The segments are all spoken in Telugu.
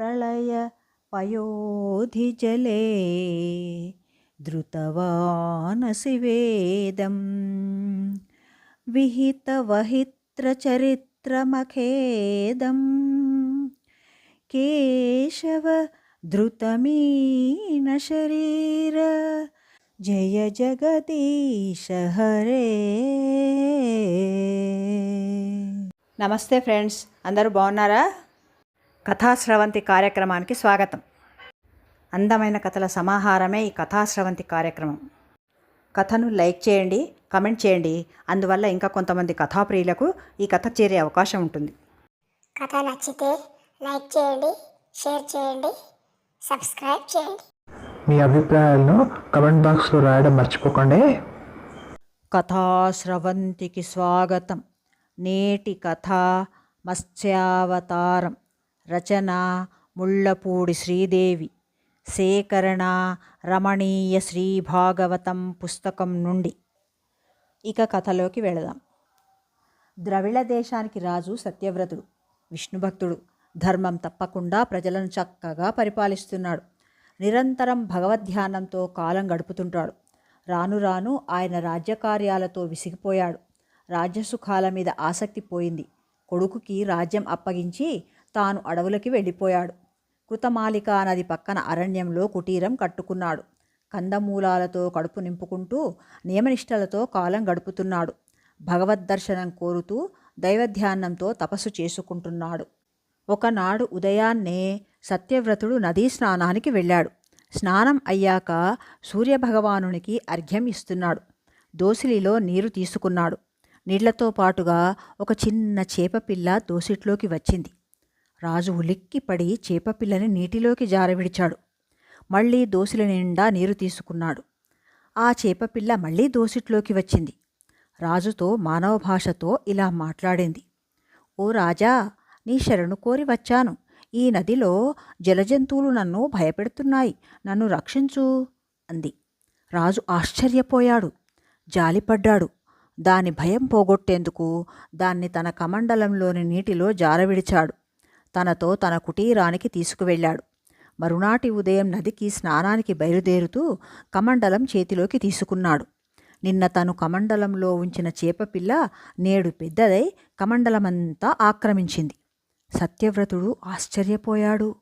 ప్రళయ పయోధిజలే ధృతవానసి వేదం విహితవహిత్రచరిత్రమఖేదం కేశవ ధృతమీన శరీర జయ జగదీశ హరే నమస్తే ఫ్రెండ్స్ అందరూ బాగున్నారా? కథాశ్రవంతి కార్యక్రమానికి స్వాగతం. అందమైన కథల సమాహారమే ఈ కథాశ్రవంతి కార్యక్రమం. కథను లైక్ చేయండి కమెంట్ చేయండి. అందువల్ల ఇంకా కొంతమంది కథాప్రియులకు ఈ కథ చేరే అవకాశం ఉంటుంది. కథ నచ్చితే లైక్ చేయండి షేర్ చేయండి సబ్స్క్రైబ్ చేయండి. మీ అభిప్రాయాలను కమెంట్ బాక్స్లో రాయడం మర్చిపోకండి. కథాశ్రవంతికి స్వాగతం. నేటి కథ మత్స్యావతారం. రచన ముళ్ళపూడి శ్రీదేవి. సేకరణ రమణీయ శ్రీ భాగవతం పుస్తకం నుండి. ఇక కథలోకి వెళదాం. ద్రవిళ దేశానికి రాజు సత్యవ్రతుడు విష్ణుభక్తుడు ధర్మం తప్పకుండా ప్రజలను చక్కగా పరిపాలిస్తున్నాడు. నిరంతరం భగవద్ధ్యానంతో కాలం గడుపుతుంటాడు. రాను రాను ఆయన రాజ్యకార్యాలతో విసిగిపోయాడు. రాజ్యసుఖాల మీద ఆసక్తి పోయింది. కొడుకుకి రాజ్యం అప్పగించి తాను అడవులకి వెళ్ళిపోయాడు. కృతమాలికా నది పక్కన అరణ్యంలో కుటీరం కట్టుకున్నాడు. కందమూలాలతో కడుపు నింపుకుంటూ నియమనిష్టలతో కాలం గడుపుతున్నాడు. భగవద్దర్శనం కోరుతూ దైవధ్యానంతో తపస్సు చేసుకుంటున్నాడు. ఒకనాడు ఉదయాన్నే సత్యవ్రతుడు నదీ స్నానానికి వెళ్ళాడు. స్నానం అయ్యాక సూర్యభగవానునికి అర్ఘ్యం ఇస్తున్నాడు. దోసిలిలో నీరు తీసుకున్నాడు. నీళ్ళతో పాటుగా ఒక చిన్న చేపపిల్ల దోసిట్లోకి వచ్చింది. రాజు ఉలిక్కిపడి చేపపిల్లని నీటిలోకి జారవిడిచాడు. మళ్ళీ దోసిలి నిండా నీరు తీసుకున్నాడు. ఆ చేపపిల్ల మళ్ళీ దోసిట్లోకి వచ్చింది. రాజుతో మానవ భాషతో ఇలా మాట్లాడింది. ఓ రాజా నీ శరణు కోరి వచ్చాను. ఈ నదిలో జలజంతువులు నన్ను భయపెడుతున్నాయి. నన్ను రక్షించు అంది. రాజు ఆశ్చర్యపోయాడు. జాలిపడ్డాడు. దాని భయం పోగొట్టేందుకు దాన్ని తన కమండలంలోని నీటిలో జారవిడిచాడు. తనతో తన కుటీరానికి తీసుకువెళ్ళాడు. మరునాటి ఉదయం నదికి స్నానానికి బయలుదేరుతూ కమండలం చేతిలోకి తీసుకున్నాడు. నిన్న తను కమండలంలో ఉంచిన చేపపిల్ల నేడు పెద్దదై కమండలమంతా ఆక్రమించింది. సత్యవ్రతుడు ఆశ్చర్యపోయాడు.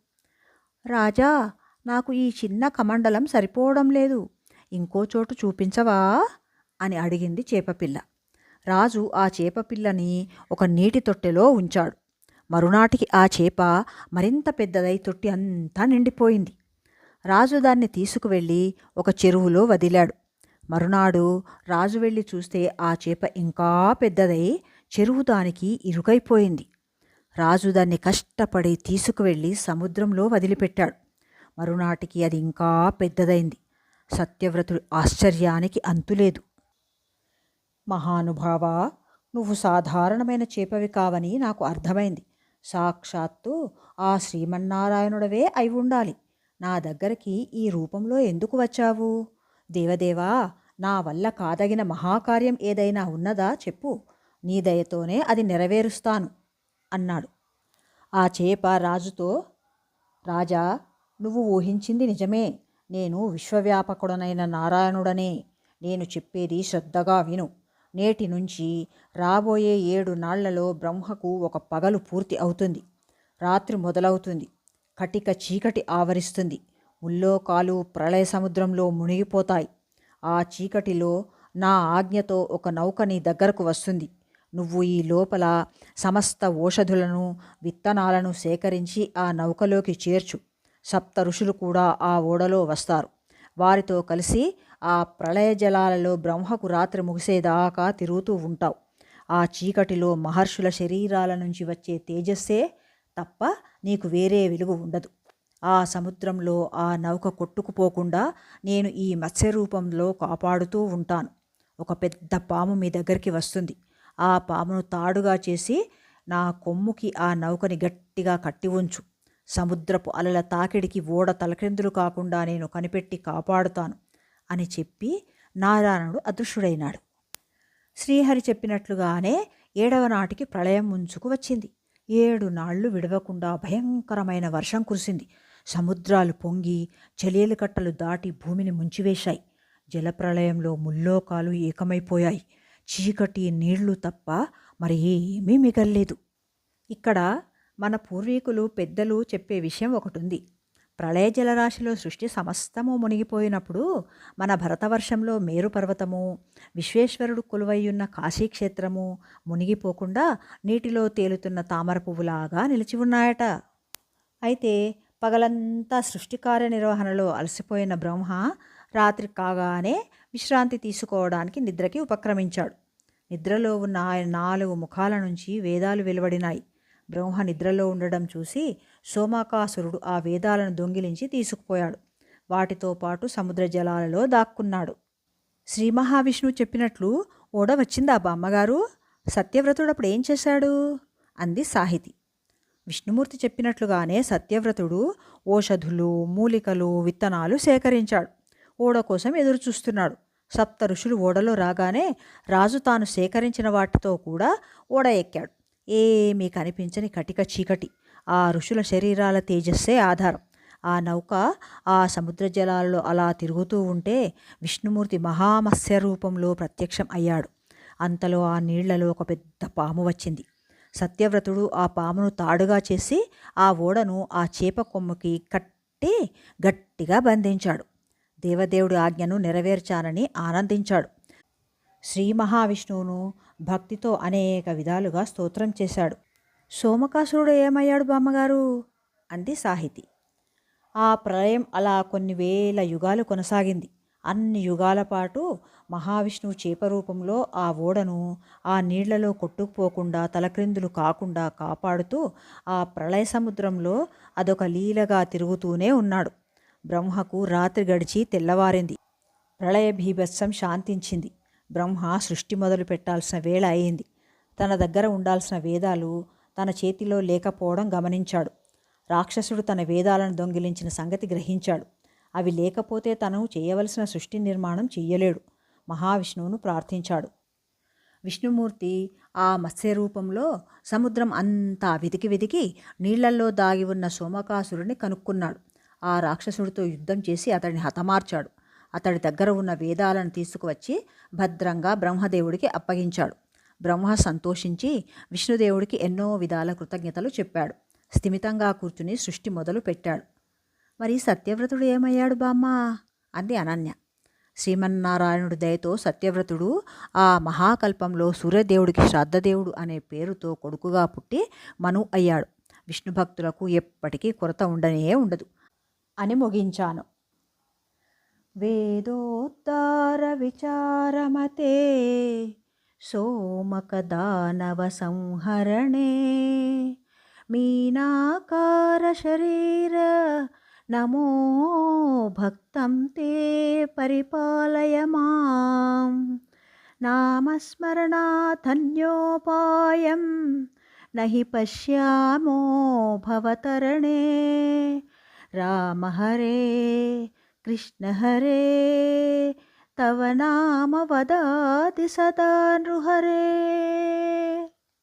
రాజా నాకు ఈ చిన్న కమండలం సరిపోవడం లేదు. ఇంకో చోటు చూపించవా? అని అడిగింది చేపపిల్ల. రాజు ఆ చేపపిల్లని ఒక నీటి తొట్టెలో ఉంచాడు. మరునాటికి ఆ చేప మరింత పెద్దదై తొట్టి అంతా నిండిపోయింది. రాజు దాన్ని తీసుకువెళ్ళి ఒక చెరువులో వదిలాడు. మరునాడు రాజు వెళ్ళి చూస్తే ఆ చేప ఇంకా పెద్దదై చెరువు దానికి ఇరుకైపోయింది. రాజు దాన్ని కష్టపడి తీసుకువెళ్ళి సముద్రంలో వదిలిపెట్టాడు. మరునాటికి అది ఇంకా పెద్దదైంది. సత్యవ్రతుడి ఆశ్చర్యానికి అంతులేదు. మహానుభావ నువ్వు సాధారణమైన చేపవి కావని నాకు అర్థమైంది. సాక్షాత్తు ఆ శ్రీమన్నారాయణుడవే అయి ఉండాలి. నా దగ్గరికి ఈ రూపంలో ఎందుకు వచ్చావు? దేవదేవా నా వల్ల కాదగిన మహాకార్యం ఏదైనా ఉన్నదా చెప్పు. నీ దయతోనే అది నెరవేరుస్తాను అన్నాడు. ఆ చేప రాజుతో రాజా నువ్వు ఊహించింది నిజమే. నేను విశ్వవ్యాపకుడనైన నారాయణుడనే. నేను చెప్పేది శ్రద్ధగా విను. నేటి నుంచి రాబోయే ఏడు నాళ్ళలో బ్రహ్మకు ఒక పగలు పూర్తి అవుతుంది. రాత్రి మొదలవుతుంది. కటిక చీకటి ఆవరిస్తుంది. ముల్లోకాలు ప్రళయ సముద్రంలో మునిగిపోతాయి. ఆ చీకటిలో నా ఆజ్ఞతో ఒక నౌక నీ దగ్గరకు వస్తుంది. నువ్వు ఈ లోపల సమస్త ఓషధులను విత్తనాలను సేకరించి ఆ నౌకలోకి చేర్చు. సప్త ఋషులు కూడా ఆ ఓడలో వస్తారు. వారితో కలిసి ఆ ప్రళయ జలాలలో బ్రహ్మకు రాత్రి ముగిసేదాకా తిరుగుతూ ఉంటావు. ఆ చీకటిలో మహర్షుల శరీరాల నుంచి వచ్చే తేజస్సే తప్ప నీకు వేరే వెలుగు ఉండదు. ఆ సముద్రంలో ఆ నౌక కొట్టుకుపోకుండా నేను ఈ మత్స్య రూపంలో కాపాడుతూ ఉంటాను. ఒక పెద్ద పాము మీ దగ్గరికి వస్తుంది. ఆ పామును తాడుగా చేసి నా కొమ్ముకి ఆ నౌకని గట్టిగా కట్టి ఉంచు. సముద్రపు అలల తాకిడికి ఓడ తలక్రిందులు కాకుండా నేను కనిపెట్టి కాపాడుతాను. అని చెప్పి నారాయణుడు అదృశ్యుడైనాడు. శ్రీహరి చెప్పినట్లుగానే ఏడవ నాటికి ప్రళయం ముంచుకు వచ్చింది. ఏడు నాళ్ళు విడవకుండా భయంకరమైన వర్షం కురిసింది. సముద్రాలు పొంగి చలియలు కట్టలు దాటి భూమిని ముంచివేశాయి. జలప్రళయంలో ముల్లోకాలు ఏకమైపోయాయి. చీకటి నీళ్ళు తప్ప మరి ఏమీ మిగల్లేదు. ఇక్కడ మన పూర్వీకులు పెద్దలు చెప్పే విషయం ఒకటి ఉంది ప్రళయ జలరాశిలో సృష్టి సమస్తము మునిగిపోయినప్పుడు మన భరతవర్షంలో మేరు పర్వతము విశ్వేశ్వరుడు కొలువయ్యున్న కాశీక్షేత్రము మునిగిపోకుండా నీటిలో తేలుతున్న తామర పువ్వులాగా నిలిచి ఉన్నాయట. అయితే పగలంతా సృష్టి కార్యనిర్వహణలో అలసిపోయిన బ్రహ్మ రాత్రి కాగానే విశ్రాంతి తీసుకోవడానికి నిద్రకి ఉపక్రమించాడు. నిద్రలో ఉన్న ఆయన నాలుగు ముఖాల నుంచి వేదాలు వెలువడినాయి. బ్రహ్మ నిద్రలో ఉండడం చూసి సోమాకాసురుడు ఆ వేదాలను దొంగిలించి తీసుకుపోయాడు. వాటితో పాటు సముద్ర జలాలలో దాక్కున్నాడు. శ్రీ మహావిష్ణువు చెప్పినట్లు ఓడ వచ్చిందా బామ్మగారు? సత్యవ్రతుడు అప్పుడు ఏం చేశాడు అంది సాహితి. విష్ణుమూర్తి చెప్పినట్లుగానే సత్యవ్రతుడు ఓషధులు మూలికలు విత్తనాలు సేకరించాడు. ఓడ కోసం ఎదురుచూస్తున్నాడు. సప్త ఋషులు ఓడలో రాగానే రాజు తాను సేకరించిన వాటితో కూడా ఓడ ఎక్కాడు. ఏమీ కనిపించని కటిక చీకటి. ఆ ఋషుల శరీరాల తేజస్సే ఆధారం. ఆ నౌక ఆ సముద్ర జలాలలో అలా తిరుగుతూ ఉంటే విష్ణుమూర్తి మహామత్స్య రూపంలో ప్రత్యక్షం అయ్యాడు. అంతలో ఆ నీళ్ళలో ఒక పెద్ద పాము వచ్చింది. సత్యవ్రతుడు ఆ పామును తాడుగా చేసి ఆ ఓడను ఆ చేప కొమ్ముకి కట్టి గట్టిగా బంధించాడు. దేవదేవుడి ఆజ్ఞను నెరవేర్చానని ఆనందించాడు. శ్రీ మహావిష్ణువును భక్తితో అనేక విధాలుగా స్తోత్రం చేశాడు. సోమకాసురుడు ఏమయ్యాడు బామ్మగారు? అంది సాహితి. ఆ ప్రళయం అలా కొన్ని వేల యుగాలు కొనసాగింది. అన్ని యుగాల పాటు మహావిష్ణువు చేప రూపంలో ఆ ఓడను ఆ నీళ్ళలో కొట్టుకుపోకుండా తలక్రిందులు కాకుండా కాపాడుతూ ఆ ప్రళయ సముద్రంలో అదొక లీలగా తిరుగుతూనే ఉన్నాడు. బ్రహ్మకు రాత్రి గడిచి తెల్లవారింది. ప్రళయ భీభత్సం శాంతించింది. బ్రహ్మ సృష్టి మొదలు పెట్టాల్సిన వేళ అయింది. తన దగ్గర ఉండాల్సిన వేదాలు తన చేతిలో లేకపోవడం గమనించాడు. రాక్షసుడు తన వేదాలను దొంగిలించిన సంగతి గ్రహించాడు. అవి లేకపోతే తను చేయవలసిన సృష్టి నిర్మాణం చెయ్యలేడు. మహావిష్ణువును ప్రార్థించాడు. విష్ణుమూర్తి ఆ మత్స్య రూపంలో సముద్రం అంతా వెతికి వెతికి నీళ్ళల్లో దాగి ఉన్న సోమకాసురుని కనుక్కున్నాడు. ఆ రాక్షసుడితో యుద్ధం చేసి అతడిని హతమార్చాడు. అతడి దగ్గర ఉన్న వేదాలను తీసుకువచ్చి భద్రంగా బ్రహ్మదేవుడికి అప్పగించాడు. బ్రహ్మ సంతోషించి విష్ణుదేవుడికి ఎన్నో విధాల కృతజ్ఞతలు చెప్పాడు. స్థిమితంగా కూర్చుని సృష్టి మొదలు పెట్టాడు. మరి సత్యవ్రతుడు ఏమయ్యాడు బామ్మ? అంది అనన్య. శ్రీమన్నారాయణుడి దయతో సత్యవ్రతుడు ఆ మహాకల్పంలో సూర్యదేవుడికి శ్రాద్ధదేవుడు అనే పేరుతో కొడుకుగా పుట్టి మను అయ్యాడు. విష్ణు భక్తులకు ఎప్పటికీ కొరత ఉండనే ఉండదు. అని ముగించాను. वेदोद्धारविचारमते सोमकदानवसंहरणे मीनाकारशरीर नमो भक्तं ते परिपालय मां नामस्मरणाधन्योपायं न हि पश्यामो भवतरणे राम हरे। कृष्ण हरे तव नाम वदाति सदा नृहरे।